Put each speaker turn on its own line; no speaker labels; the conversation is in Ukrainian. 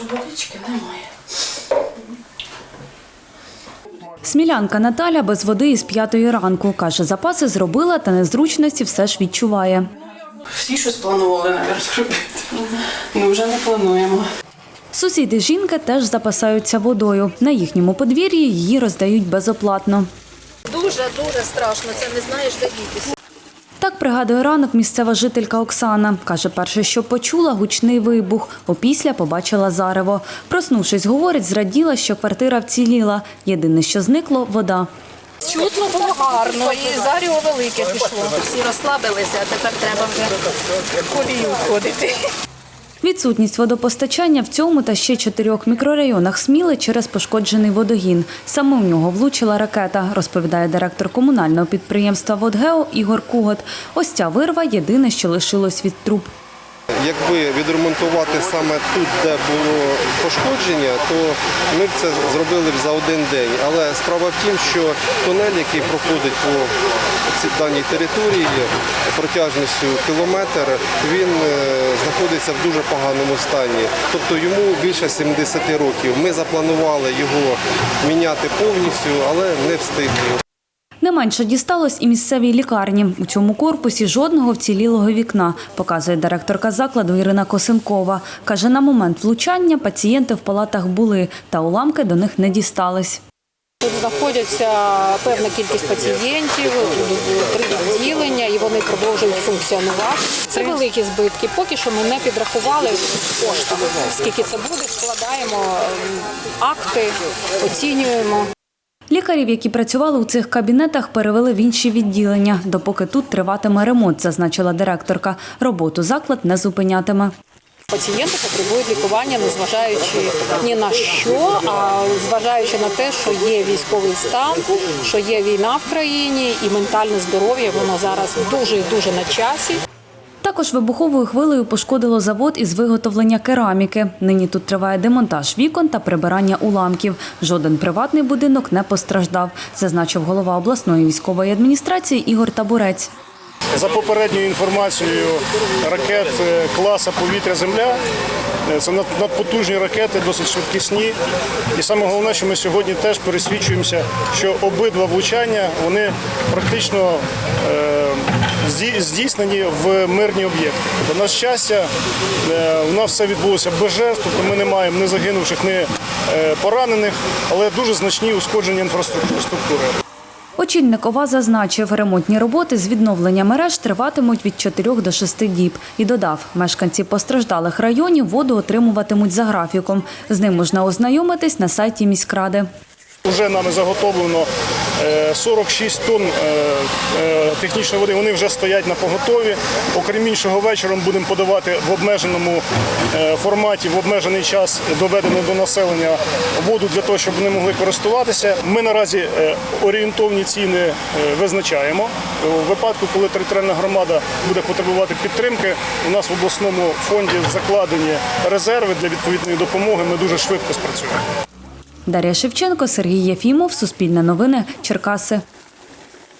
що водички немає.
Смілянка Наталя без води із п'ятої ранку. Каже, запаси зробила, та незручності все ж відчуває.
Всі щось планували, навіть, зробити. Ми вже не плануємо.
Сусіди жінки теж запасаються водою. На їхньому подвір'ї її роздають безоплатно.
Дуже дуже страшно. Це не знаєш, де дітися.
Так пригадує ранок місцева жителька Оксана. Каже, перше, що почула гучний вибух, опісля побачила зарево. Проснувшись, говорить, зраділа, що квартира вціліла. Єдине, що зникло вода.
Чутно було гарно і заріо велике пішло. Всі розслабилися, а тепер треба вже в колію входити.
Відсутність водопостачання в цьому та ще чотирьох мікрорайонах Сміли через пошкоджений водогін. Саме в нього влучила ракета, розповідає директор комунального підприємства «Водгео» Ігор Кугот. Ось ця вирва – єдине, що лишилось від труб.
Якби відремонтувати саме тут, де було пошкодження, то ми б це зробили б за один день. Але справа в тім, що тунель, який проходить по даній території протяжністю кілометр, він е, знаходиться в дуже поганому стані. Тобто йому більше 70 років. Ми запланували його міняти повністю, але не встигли.
Не менше дісталось і місцевій лікарні. У цьому корпусі жодного вцілілого вікна, показує директорка закладу Ірина Косенкова. Каже, на момент влучання пацієнти в палатах були, та уламки до них не дістались.
Тут знаходяться певна кількість пацієнтів, три відділення, і вони продовжують функціонувати. Це великі збитки. Поки що ми не підрахували коштом. Скільки це буде, складаємо ем, акти, оцінюємо.
Лікарів, які працювали у цих кабінетах, перевели в інші відділення, допоки тут триватиме ремонт, зазначила директорка. Роботу заклад не зупинятиме.
Пацієнти потребують лікування, незважаючи ні на що, а зважаючи на те, що є військовий стан, що є війна в країні, і ментальне здоров'я воно зараз дуже і дуже на часі.
Також вибуховою хвилею пошкодило завод із виготовлення кераміки. Нині тут триває демонтаж вікон та прибирання уламків. Жоден приватний будинок не постраждав, зазначив голова обласної військової адміністрації Ігор Табурець.
За попередньою інформацією, ракет е, класа повітря-земля. Е, Це надпотужні ракети, досить швидкісні. І саме головне, що ми сьогодні теж пересвідчуємося, що обидва влучання вони практично е, здійснені в мирні об'єкти. Тобто, на щастя, у нас все відбулося без жертв, тобто ми не маємо ні загинувших, ні поранених, але дуже значні ушкодження інфраструктури.
Очільник ОВА зазначив, ремонтні роботи з відновлення мереж триватимуть від 4 до 6 діб. І додав, мешканці постраждалих районів воду отримуватимуть за графіком. З ним можна ознайомитись на сайті міськради.
Уже нами заготовлено 46 тонн е, е, технічної води. Вони вже стоять на поготові. Окрім іншого, вечором будемо подавати в обмеженому е, форматі, в обмежений час доведено до населення воду для того, щоб вони могли користуватися. Ми наразі е, орієнтовні ціни е, визначаємо. У випадку, коли територіальна громада буде потребувати підтримки, у нас в обласному фонді закладені резерви для відповідної допомоги. Ми дуже швидко спрацюємо.
Дар'я Шевченко, Сергій Єфімов, Суспільне новини, Черкаси.